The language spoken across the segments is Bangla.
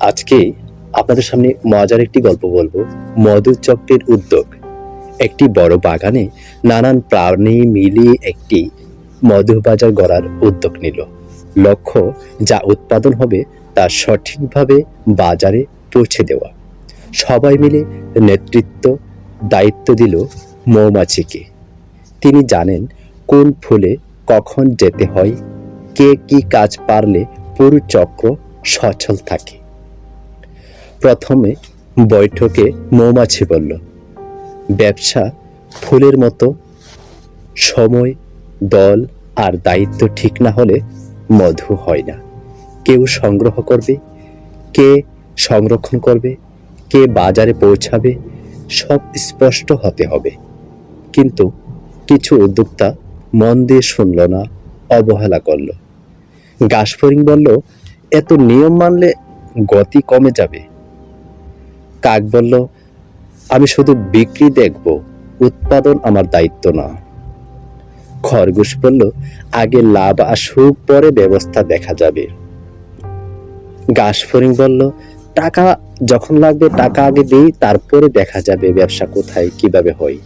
আজকে আপনাদের সামনে মজার একটি গল্প বলব। মধু চক্রের উদ্যোগ। একটি বড় বাগানে নানান প্রাণী মিলিয়ে একটি মধু বাজার গড়ার উদ্যোগ নিল। লক্ষ্য যা উৎপাদন হবে তা সঠিকভাবে বাজারে পৌঁছে দেওয়া। সবাই মিলে নেতৃত্ব, দায়িত্ব দিল মৌমাছিকে। তিনি জানেন কোন ফুলে কখন যেতে হয়, কে কি কাজ পারলে পুরো চক্র সচল থাকে। প্রথমে বৈঠকে মৌমাছি বলল, ব্যবসা ফুলের মতো। সময়, দল আর দায়িত্ব ঠিক না হলে মধু হয় না। কেউ সংগ্রহ করবে, কে সংরক্ষণ করবে, কে বাজারে পৌঁছাবে, সব স্পষ্ট হতে হবে। কিন্তু কিছু উদ্যোক্তা মন দিয়ে শুনল না, অবহেলা করল। গাছফড়িং বলল, এত নিয়ম মানলে গতি কমে যাবে। কাক বলল, আমি শুধু বিক্রি দেখব, উৎপাদন আমার দায়িত্ব না। খরগোশ বলল, আগে লাভ আসুক পরে ব্যবস্থা দেখা যাবে। গাছফড়িং বলল, টাকা যখন লাগবে, টাকা আগে দিই, তারপরে দেখা যাবে ব্যবসা কোথায়, কীভাবে হয়।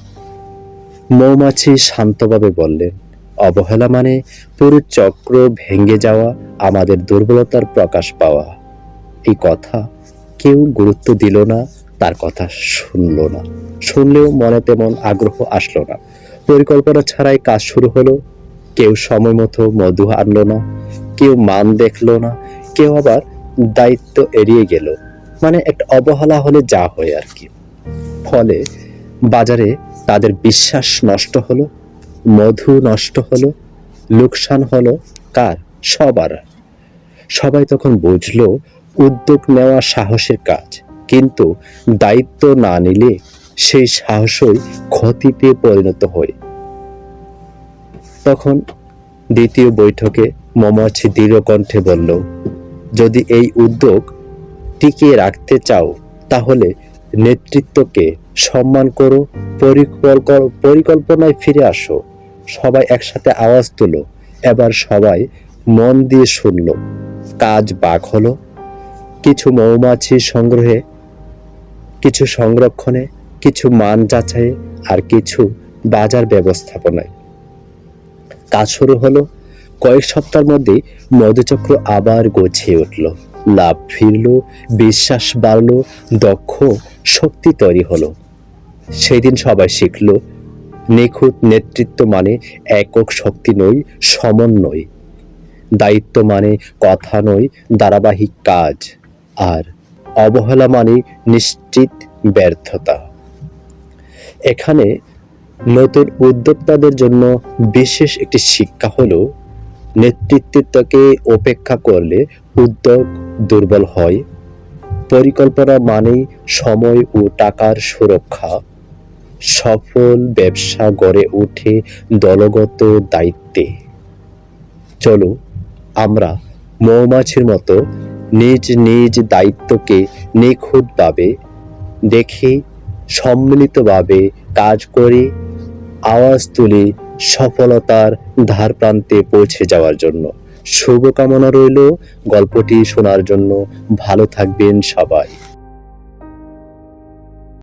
মৌমাছি শান্তভাবে বললেন, অবহেলা মানে পুরো চক্র ভেঙে যাওয়া, আমাদের দুর্বলতার প্রকাশ পাওয়া। এই কথা কেউ গুরুত্ব দিল না, তার কথা শুনলো না। শুনলেও মনে তেমন আগ্রহ আসলো না। পরিকল্পনা ছাড়াই কাজ শুরু হলো। কেউ সময় মতো মধু আনলো না, কেউ মান দেখল না, কেউ আবার দায়িত্ব এড়িয়ে গেল। মানে একটা অবহেলা হলে যা হয় আর কি। ফলে বাজারে তাদের বিশ্বাস নষ্ট হলো, মধু নষ্ট হলো, লোকসান হলো। কার? সবার। সবাই তখন বুঝলো উদ্যোগ নেওয়া সাহসের কাজ। কিন্তু দায়িত্ব না নিলে সেই সাহসই ক্ষতিতে পরিণত হয়। তখন দ্বিতীয় বৈঠকে মমাছি দৃঢ় কণ্ঠে বলল, যদি এই উদ্যোগ টিকিয়ে রাখতে চাও, তাহলে নেতৃত্বকে সম্মান করো পরিকল্প- পরিকল্পনায় ফিরে আসো। সবাই একসাথে আওয়াজ তুলো, এবার সবাই মন দিয়ে শুনলো। কাজ বাঘ হলো কিছু মৌমাছি সংগ্রহে, কিছু সংরক্ষণে, কিছু মান যাচাইয়ে আর কিছু বাজার ব্যবস্থাপনায়। কাজ শুরু হলো কয়েক সপ্তাহের মধ্যে মধুচক্র আবার গছিয়ে উঠল। লাভ ফিরল, বিশ্বাস বাড়লো, দক্ষ, শক্তি তৈরি হলো। সেদিন সবাই শিখল, নিখুঁত নেতৃত্ব মানে একক শক্তি নয় সমন্বয়। দায়িত্ব মানে কথা নয়, ধারাবাহিক কাজ। আর অবহেলা মানে নিশ্চিত ব্যর্থতা। এখানে নতুন উদ্যোক্তাদের জন্য বিশেষ একটি শিক্ষা হলো, নেতৃত্বকে উপেক্ষা করলে উদ্যোগ দুর্বল হয়, পরিকল্পনা মানেই সময় ও টাকার সুরক্ষা, সফল ব্যবসা গড়ে ওঠে দলগত দায়িত্বে। চলো আমরা মৌমাছির মতো নিজ নিজ দায়িত্বকে নিখুঁতভাবে দেখে, সম্মিলিতভাবে কাজ করে আওয়াজ তুলে সফলতার ধার প্রান্তে পৌঁছে যাওয়ার জন্য। শুভকামনা রইল। গল্পটি শোনার জন্য ভালো থাকবেন সবাই।